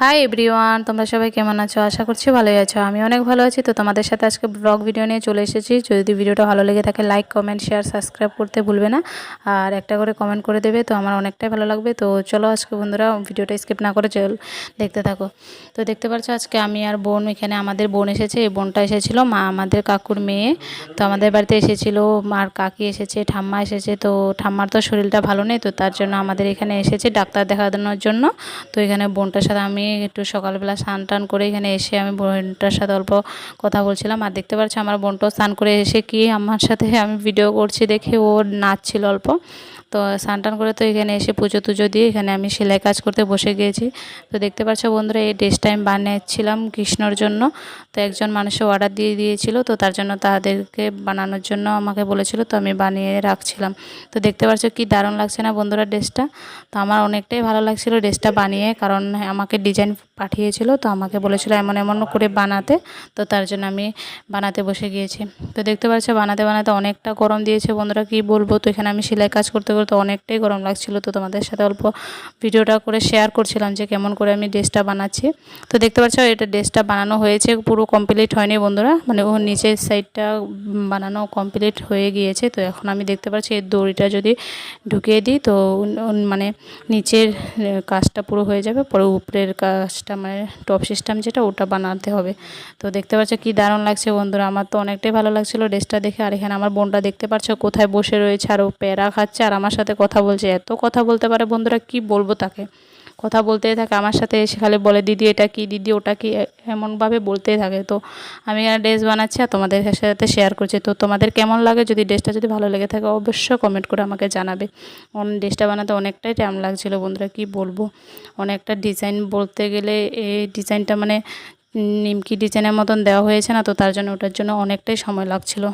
Hi everyone তোমরা সবাই কেমন আছো? আশা করছি ভালোই আছো। আমি অনেক ভালো আছি, তো তোমাদের সাথে আজকে ব্লগ ভিডিও নিয়ে চলে এসেছি। যদি ভিডিওটা ভালো লেগে থাকে লাইক কমেন্ট শেয়ার সাবস্ক্রাইব করতে ভুলবে না। আর একটা করে কমেন্ট করে দেবে, তো আমার অনেকটাই ভালো লাগবে। তো চলো আজকে বন্ধুরা ভিডিওটা স্কিপ না করে চল, দেখতে থাকো। তো দেখতে পাচ্ছ আজকে আমি আর বোন, এখানে আমাদের বোন এসেছে। এই বোনটা এসেছিল, মা আমাদের কাকুর মেয়ে। তো আমাদের বাড়িতে এসেছিল, মার কাকি এসেছে, ঠাম্মা এসেছে। তো ঠাম্মার তো শরীরটা ভালো নেই, তো তার জন্য আমাদের এখানে এসেছে ডাক্তার দেখানোর জন্য। তো এখানে বোনটার সাথে আমি একটু সকালবেলা স্নান টান করে এখানে এসে আমি বোনটার সাথে অল্প কথা বলছিলাম। আর দেখতে পাচ্ছি আমার বোনটাও স্নান করে এসে কি আমার সাথে আমি ভিডিও করছি দেখে ও নাচছিল অল্প। তো স্নান টান করে তো এখানে এসে পুজো টুজো দিয়ে এখানে আমি সেলাই কাজ করতে বসে গিয়েছি তো দেখতে পাচ্ছ বন্ধুরা, এই ড্রেসটা আমি বানিয়েছিলাম কৃষ্ণর জন্য। তো একজন মানুষের অর্ডার দিয়ে দিয়েছিল, তো তার জন্য তাদেরকে বানানোর জন্য আমাকে বলেছিল, তো আমি বানিয়ে রাখছিলাম। তো দেখতে পাচ্ছ কি দারুণ লাগছে না বন্ধুরা ড্রেসটা? তো আমার অনেকটাই ভালো লাগছিল ড্রেসটা বানিয়ে, কারণ আমাকে ডিজাইন পাঠিয়েছিল, তো আমাকে বলেছিল এমন এমন করে বানাতে। তো তার জন্য আমি বানাতে বসে গিয়েছি। তো দেখতে পাচ্ছ বানাতে বানাতে অনেকটা গরম দিয়েছে বন্ধুরা, কি বলব? তো এখানে আমি সেলাই কাজ করতে করতে অনেকটাই গরম লাগছিল। তো তোমাদের সাথে অল্প ভিডিওটা করে শেয়ার করছিলাম যে কেমন করে আমি ড্রেসটা বানাচ্ছি। তো দেখতে পাচ্ছ, এটা ড্রেসটা বানানো হয়েছে, পুরো কমপ্লিট হয়নি বন্ধুরা। মানে ওর নিচের সাইডটা বানানো কমপ্লিট হয়ে গিয়েছে। তো এখন আমি দেখতে পাচ্ছি, এর দড়িটা যদি ঢুকিয়ে দিই, তো মানে নিচের কাজটা পুরো হয়ে যাবে। পরে উপরের কাজটা মানে টপ সিস্টেম যেটা, ওটা বানাতে হবে। তো দেখতে পাচ্ছ, কি দারুণ লাগছে বন্ধুরা। আমার তো অনেকটাই ভালো লাগছিল ড্রেসটা দেখে। আর এখানে আমার বোনটা দেখতে পাচ্ছ, কোথায় বসে রয়েছে, আর ও প্যারা খাচ্ছে। আর আমার সাথে কথা বলছে, এত কথা বলতে পারে বন্ধুরা, কি বলব তাকে? কথা বলতেই থাকে, আমার সাথে এসে খালি বলে, দিদি, এটা কি? দিদি, ওটা কি? এমনভাবে বলতেই থাকে। তো আমি এখানে ড্রেস বানাচ্ছি আর তোমাদের সাথে শেয়ার করছি। তো তোমাদের কেমন লাগে? যদি ড্রেসটা যদি ভালো লেগে থাকে, অবশ্যই কমেন্ট করে আমাকে জানাবে। অন ড্রেসটা বানাতে অনেকটাই টাইম লাগছিল বন্ধুরা, কি বলব? অনেকটা ডিজাইন বলতে গেলে, এই ডিজাইনটা মানে নিমকি ডিজাইনের মতন দেওয়া হয়েছে না, তো তার জন্য ওটার জন্য অনেকটাই সময় লাগছিল।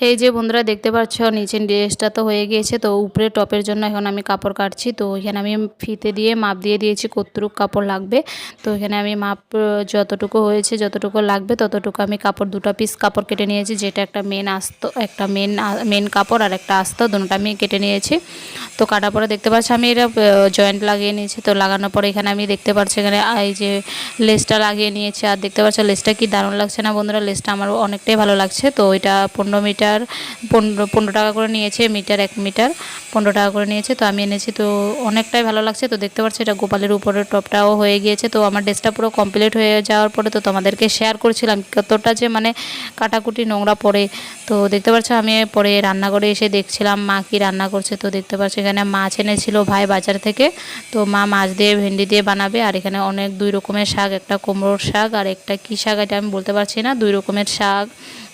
এই যে বন্ধুরা দেখতে পাচ্ছ, নিচের ড্রেসটা তো হয়ে গিয়েছে, তো উপরে টপের জন্য এখন আমি কাপড় কাটছি। তো এখানে আমি ফিতে দিয়ে মাপ দিয়ে দিয়েছি কতটুকু কাপড় লাগবে। তো এখানে আমি মাপ যতটুকু হয়েছে, যতটুকু লাগবে, ততটুকু আমি কাপড়, দুটো পিস কাপড় কেটে নিয়েছি, যেটা একটা মেন আস্ত, একটা মেন মেন কাপড় আর একটা আস্ত দুটো আমি কেটে নিয়েছি। তো কাটার পরে দেখতে পাচ্ছি, আমি এটা জয়েন্ট লাগিয়ে নিয়েছি। তো লাগানোর পরে এখানে আমি দেখতে পাচ্ছি, এখানে এই যে লেসটা লাগিয়ে নিয়েছি। আর দেখতে পাচ্ছি, লেসটা কি দারুণ লাগছে না বন্ধুরা? লেসটা আমার অনেকটাই ভালো লাগছে। তো এটা পনেরো মিটার মিটার, পনেরো পনেরো টাকা করে নিয়েছে, মিটার এক মিটার, পনেরো টাকা করে নিয়েছে। তো আমি এনেছি, তো অনেকটাই ভালো লাগছে। তো দেখতে পাচ্ছি, এটা গোপালের উপরের টপটাও হয়ে গিয়েছে। তো আমার ড্রেসটা পুরো কমপ্লিট হয়ে যাওয়ার পরে তো তোমাদেরকে শেয়ার করছিলাম কতটা যে মানে কাটাকুটি নোংরা পড়ে। তো দেখতে পাচ্ছ, আমি পরে রান্নাঘরে এসে দেখছিলাম, মা কি রান্না করছে। তো দেখতে পাচ্ছি, এখানে মাছ এনেছিল ভাই বাজার থেকে। তো মা মাছ দিয়ে, ভেন্ডি দিয়ে বানাবে। আর এখানে অনেক দুই রকমের শাক, একটা কুমড়োর শাক আর একটা কী শাক, এটা আমি বলতে পারছি না। দুই রকমের শাক।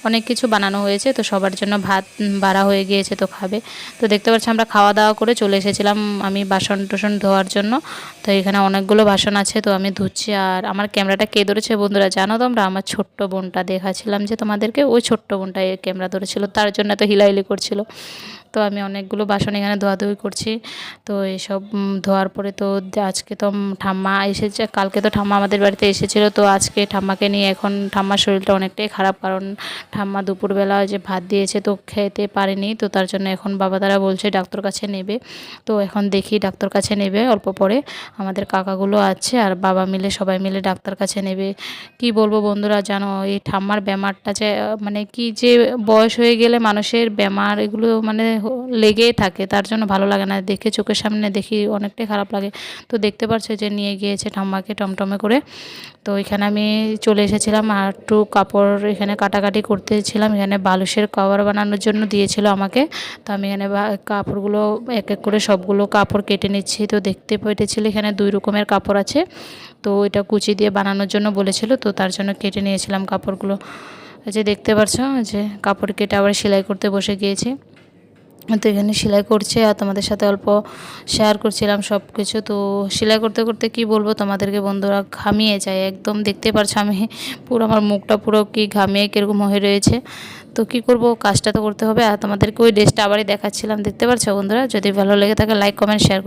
অনেক কিছু বানানো হয়েছে, তো সবার জন্য ভাত বাড়া হয়ে গিয়েছে তো খাবে। তো দেখতে পাচ্ছি আমরা খাওয়া দাওয়া করে চলে এসেছিলাম আমি বাসন টোসন ধোয়ার জন্য। তো এখানে অনেকগুলো বাসন আছে, তো আমি ধুচ্ছি আর আমার ক্যামেরাটা কে ধরেছে বন্ধুরা জানো তোমরা? আমার ছোট্ট বোনটা দেখাছিলাম যে তোমাদেরকে, ওই ছোট্ট বোনটা এই ক্যামেরা ধরেছিল, তার জন্য তো হিলাহিলি করছিল। তো আমি অনেকগুলো বাসন এখানে ধোয়াধুয়ি করছি। তো এসব ধোয়ার পরে তো আজকে তো ঠাম্মা এসেছে, কালকে তো ঠাম্মা আমাদের বাড়িতে এসেছিল। তো আজকে ঠাম্মাকে নিয়ে এখন ঠাম্মার শরীরটা অনেকটাই খারাপ, কারণ ঠাম্মা দুপুরবেলা যে ভাত দিয়েছে তো খেতে পারেনি। তো তার জন্য এখন বাবা তারা বলছে ডাক্তার কাছে নেবে। তো এখন দেখি ডাক্তার কাছে নেবে, অল্প পরে আমাদের কাকাগুলো আছে আর বাবা মিলে, সবাই মিলে ডাক্তার কাছে নেবে। কি বলব বন্ধুরা, জানো, এই ঠাম্মার ব্যামারটা যে মানে কি যে বয়স হয়ে গেলে মানুষের ব্যামার এগুলো মানে লেগেই থাকে। তার জন্য ভালো লাগে না। দেখে চোখের সামনে দেখি অনেকটাই খারাপ লাগে। তো দেখতে পাচ্ছে যে নিয়ে গিয়েছে ঠাম্মাকে টমটমে করে। তো এখানে আমি চলে এসেছিলাম আর একটু কাপড় এখানে কাটাকাটি করতেছিলাম। এখানে বালুশের কভার বানানোর জন্য দিয়েছিল আমাকে। তো আমি এখানে কাপড়গুলো এক এক করে সবগুলো কাপড় কেটে নিচ্ছি। তো দেখতে পেটেছিল এখানে দুই রকমের কাপড় আছে। তো এটা কুচি দিয়ে বানানোর জন্য বলেছিল। তো তার জন্য কেটে নিয়েছিলাম কাপড়গুলো। যে দেখতে পাচ্ছ যে কাপড় কেটে আবার সেলাই করতে বসে গিয়েছি। তো এখানে সেলাই করছে আর তোমাদের সাথে অল্প শেয়ার করছিলাম সব কিছু তো সেলাই করতে করতে কি বলব তোমাদেরকে বন্ধুরা? ঘামিয়ে যায়, একদম দেখতে পারছ আমি পুরো আমার মুখটা পুরো কি ঘামিয়ে কীরকম হয়ে রয়েছে। তো কি করব? কাজটা তো করতে হবে। আর তোমাদেরকে ওই ড্রেসটা আবারই দেখাচ্ছিলাম, দেখতে পারছ বন্ধুরা? যদি ভালো লেগে থাকে লাইক কমেন্ট শেয়ার